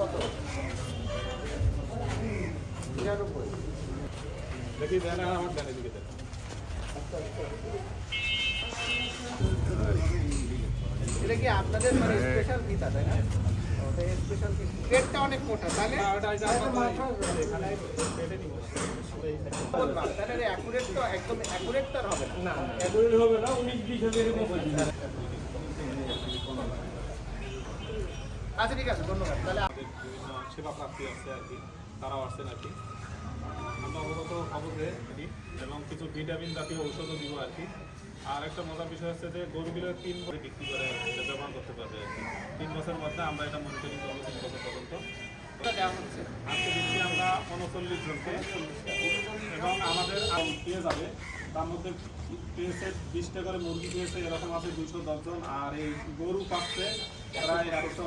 কত? নিরানব্বই দেখি দেন আমার দেন এদিকে দেন। এটা কি আপনাদের মানে স্পেশাল পিতা তাই না? স্পেশাল পেটটা অনেক মোটা তাহলে? বলবা তাহলে অ্যাকুরেট তো একদম অ্যাকুরেট হবে না। এগুলো হবে না উনিশ বিশ এরকম আচ্ছা ঠিক আছে ধন্যবাদ। তাহলে বিভিন্ন সেবা প্রার্থী আছে আর কি তারাও আসছেন আর কি। আমরা অবগত হব যে এবং কিছু ভিটামিন জাতীয় ঔষধও দিব আর কি। আর একটা মজার বিষয় হচ্ছে যে গরুগুলো তিন বছর বিক্রি করে ব্যবহার করতে পারবে আর কি। তিন বছরের মধ্যে আমরা এটা মনিটরিং করব তিন বছর পর্যন্ত। আজকে দিচ্ছি আমরা উনচল্লিশ জনকে। এবং আমাদের আম পেয়ে যাবে তার মধ্যে পেয়েছে বিশটা করে মুরগি পেয়েছে এরকম আছে দুশো দশজন। আর এই গরু পাচ্ছে প্রায় একশো